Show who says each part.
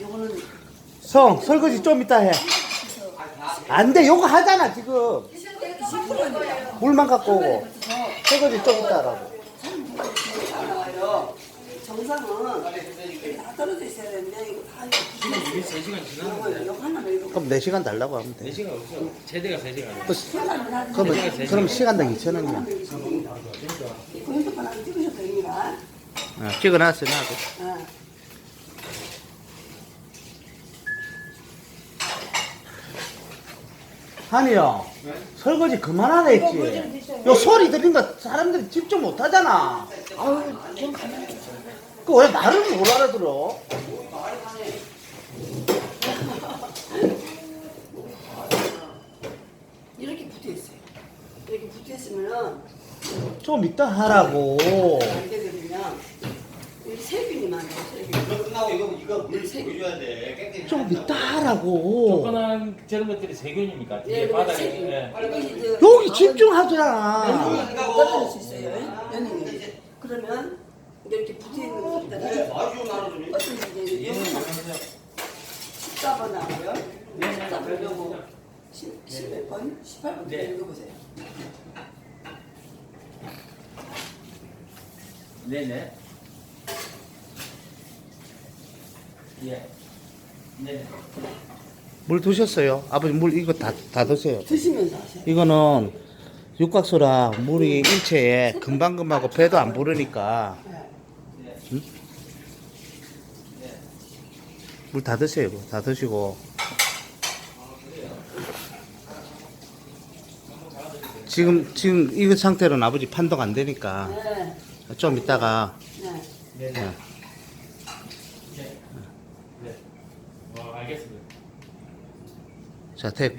Speaker 1: 요거는
Speaker 2: 성 설거지 좀 이따 해. 안 돼, 요거 하잖아 지금. 물만 갖고 오고 설거지 좀 이따 하라고.
Speaker 1: 나와요. 정상은 다 떨어져 있어야 되는데 이거 다 이거
Speaker 3: 이미 3시간 지났는데
Speaker 1: 요거 요거 하나만 이거
Speaker 2: 그럼 4시간 달라고 하면 돼.
Speaker 3: 4시간 없어 최대가 3시간
Speaker 2: 또 시- 그러면 그럼 시간당 2,000원이야.
Speaker 1: 이거 핸드폰 안 찍으셔도 됩니다.
Speaker 2: 어, 찍어놨어 나도.
Speaker 1: 어.
Speaker 2: 형, 설거지 그만하라 했지. 요 소리 들린다 사람들이 집중 못 하잖아. 그왜 말을 못 알아들어?
Speaker 1: 이렇게 붙어 있어요. 이렇게 붙어 있으면은
Speaker 2: 좀 이따 하라고.
Speaker 1: 안 되거든요. 세균이 많아요. 세균.
Speaker 4: 이거 끝나고 이거 이거 물 보여줘야 돼. 깨끗이.
Speaker 2: 좀 이따 하라고.
Speaker 3: 조그만 저런 것들이 세균입니까?
Speaker 1: 예,
Speaker 3: 뒤에
Speaker 1: 이거
Speaker 3: 바닥에. 예.
Speaker 2: 여기 집중하잖아.
Speaker 1: 연능이 떨어질 수 있어요. 그러면 이렇게 붙어 있는 것들은
Speaker 4: 아주 많아지네.
Speaker 1: 어떤 이제 14번 나오고요. 14번 요거 10몇 번? 18번
Speaker 3: 네.
Speaker 1: 읽어보세요.
Speaker 3: 네네 예 네네
Speaker 2: 물 드셨어요? 아버지 물 이거 다, 다 드세요.
Speaker 1: 드시면서 하세요.
Speaker 2: 이거는 육각수라 물이 일체에 금방금하고 배도 안 부르니까
Speaker 1: 네.
Speaker 2: 물다 드세요. 이거. 다 드시고. 지금 지금 이 상태로는 아버지 판독 안 되니까
Speaker 1: 네.
Speaker 2: 좀 이따가
Speaker 1: 네.
Speaker 3: 네네
Speaker 2: 예.
Speaker 3: 네. 어, 알겠습니다
Speaker 2: 자 됐고.